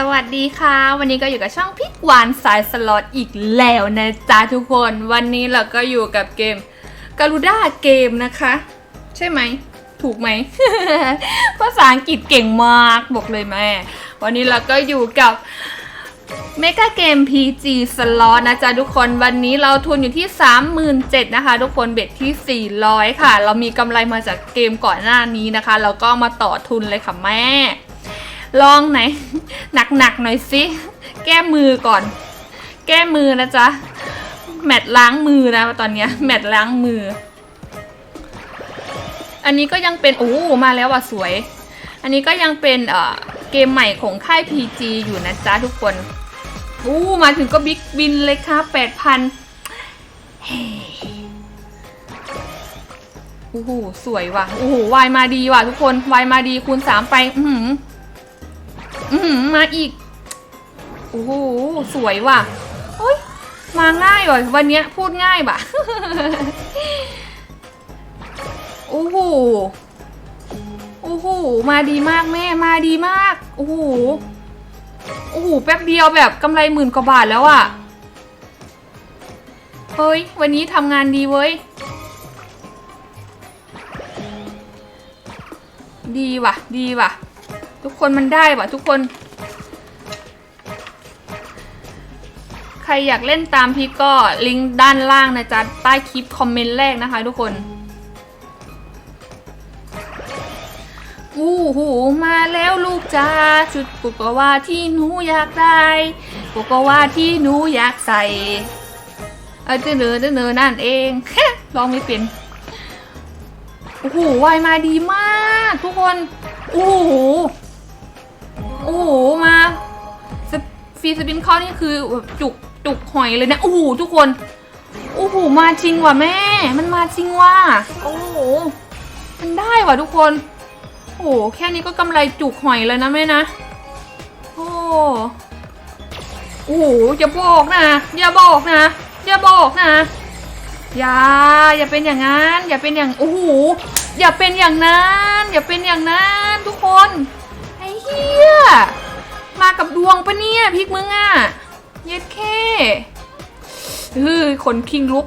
สวัสดีค่ะ วันนี้ก็อยู่กับช่องพิกวานสายสล็อตอีกแล้วนะจ๊ะทุกคนวันนี้เราก็อยู่กับเกมก a ลูด้าเกมนะคะ ใช่ไหม ถูกไหม ภาษาอังกฤษเก่งมากบอกเลยแม่ วันนี้เราก็อยู่กับเมกาเกม PG สล็อตนะจ๊ะทุกคนวันนี้เราทุนอยู่ที่ 37,000นะคะ ทุกคนเบ็ดที่ 400 ค่ะ เรามีกำไรมาจากเกมก่อนหน้านี้นะคะ เราก็มาต่อทุนเลยค่ะแม่ ลองไหน หนักๆหน่อยสิ แก้มือก่อน แก้มือนะจ๊ะ แมตช์ล้างมือนะตอนเนี้ย แมตช์ล้างมือ อันนี้ก็ยังเป็น โอ้มาแล้วว่ะสวย อันนี้ก็ยังเป็นเอ่อเกมใหม่ของค่าย PG อยู่นะจ๊ะทุกคนอู้มาถึงก็บิ๊กบินเลยค่ะแปดพันโอ้โห สวยว่ะ โอ้โห วายมาดีว่ะทุกคน วายมาดีคูณสามไป อือหือ อือหือมาอีก โอ้โห สวยว่ะโอ้ยมาง่ายว่ะ วันเนี้ยพูดง่ายว่ะ โอ้โห โอ้โห มาดีมากแม่ มาดีมาก โอ้โห โอ้โห แป๊บเดียวแบบกำไรหมื่นกว่าบาทแล้วอะเฮ้ย วันนี้ทำงานดีเว้ย ดีว่ะ ดีว่ะ ทุกคนมันได้ว่ะทุกคน ใครอยากเล่นตามพี่ก็ลิงก์ด้านล่างนะจ๊ะ ใต้คลิปคอมเมนต์แรกนะคะทุกคนอู้หูมาแล้วลูกจ้าชุดกุกว่าที่หนูอยากได้กุกว่าที่หนูอยากใส่เออเจเนอเจเนอนั่นเองลองไม่เป็นโอ้โหวายมาดีมาก ทุกคนโอ้โห ฟีสปินเข้านี่คือแบบจุกจุกหอยเลยนะโอ้โหทุกคนโอ้โหมาจริงว่ะแม่ มันมาจริงว่ะโอ้โหมันได้ว่ะทุกคนโอ้โหแค่นี้ก็กำไรจุกหอยเลยนะแม่นะโอ้โอ้โหอย่าบอกนะอย่าบอกนะอย่าบอกนะอย่าอย่าเป็นอย่างนั้นอย่าเป็นอย่างโอ้โหอย่าเป็นอย่างนั้น อย่าเป็นอย่างนั้นทุกคนไอ้เหี้ย กับดวงปะเนี่ยพริกมึงอะเย็ดแค่เฮ้ยขนคิงลุก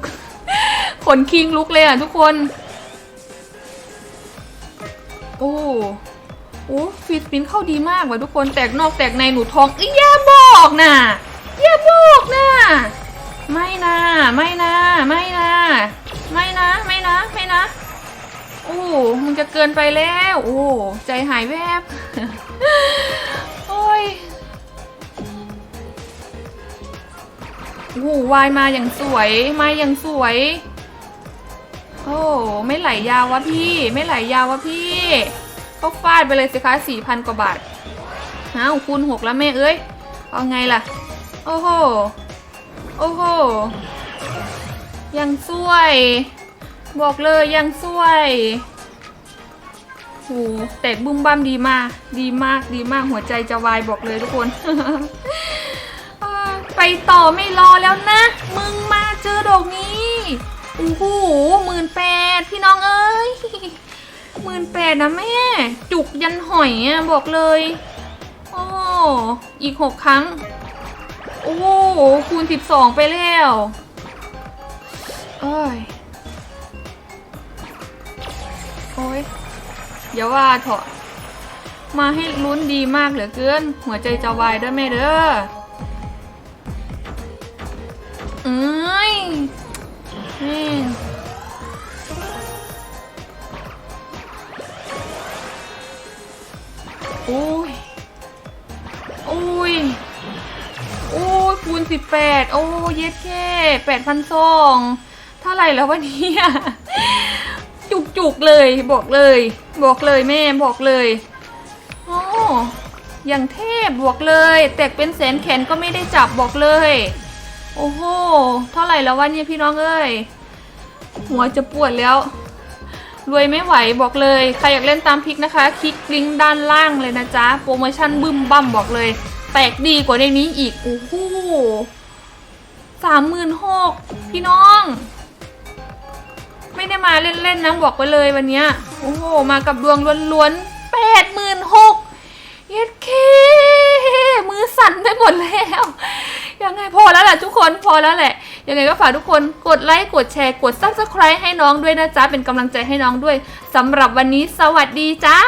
ขนคิงลุกเลยอะทุกคน โอ้โอ้ฟีดสปินเข้าดีมากว่ะทุกคนแตกนอกแตกในหนูทองอ้ยอย่าบอกนะอย่าบอกนะไม่นะไม่นะไม่นะไม่นะไม่นะไม่นะโอ้มันจะเกินไปแล้ว โอ้ใจหายแวบ โอ้โหวายมาอย่างสวยมาอย่างสวย โอ้ไม่ไหลยาววะพี่ ไม่ไหลยาววะพี่ก็ฟาดไปเลยสิคะสี่พันกว่าบาทอ้าวคูณหกแล้วแม่เอ้ยเอาไงล่ะ โอ้โห โอ้โห ยังสวย บอกเลยยังสวยโหแตกบุ้มบ้ามดีมาก ดีมากดีมากหัวใจจะวายบอกเลยทุกคน ไปต่อไม่รอแล้วนะ มึงมาเจอดอกนี้โอ้โหหมื่นแปดพี่น้องเอ้ยหมื่นแปดนะแม่ จุกยันหอยอะบอกเลย โอ้อีกหกครั้ง โอ้โหคูณสิบสองไปแล้วเอ้ยโอ้ยอย่าว่าเถอะมาให้ลุ้นดีมากเหลือเกิน หัวใจจะวายด้อแม่เด้อ เอ้ยแม่งโอ้ยโอ้ยโอ้ยคูณสิบแปดโอ้ยเย็ดแค่แปดพันสองเท่าไหร่แล้ววันนี้จุกจุกๆเลยบอกเลย บอกเลยแม่บอกเลยโอ้อย่างเทพบอกเลย แตกเป็นแสนแขนก็ไม่ได้จับบอกเลย โอ้โห เท่าไหร่แล้ววันนี้พี่น้องเอ้ย หัวจะปวดแล้ว รวยไม่ไหวบอกเลย ใครอยากเล่นตามพิกนะคะ คลิกลิงก์ด้านล่างเลยนะจ๊ะ โปรโมชั่นบึ้มบั้มบอกเลย แตกดีกว่าในนี้อีก โอ้โหสามหมื่นหกพี่น้อง ไม่ได้มาเล่นๆนะบอกไปเลยวันเนี้ยโอ้โห มากับดวงล้วนๆแปดหมื่นหกเย็ดเค มือ นไปหมดแล้ว ยังไงพอแล้วแหละทุก คนพอแล้วแหละ ยังไงก็ฝากทุกคนกดไลค์ กดแชร์ กด subscribe ให้น้องด้วยนะจ๊ะ เป็นกำลังใจให้น้องด้วยสำหรับวันนี้สวัสดีจ้า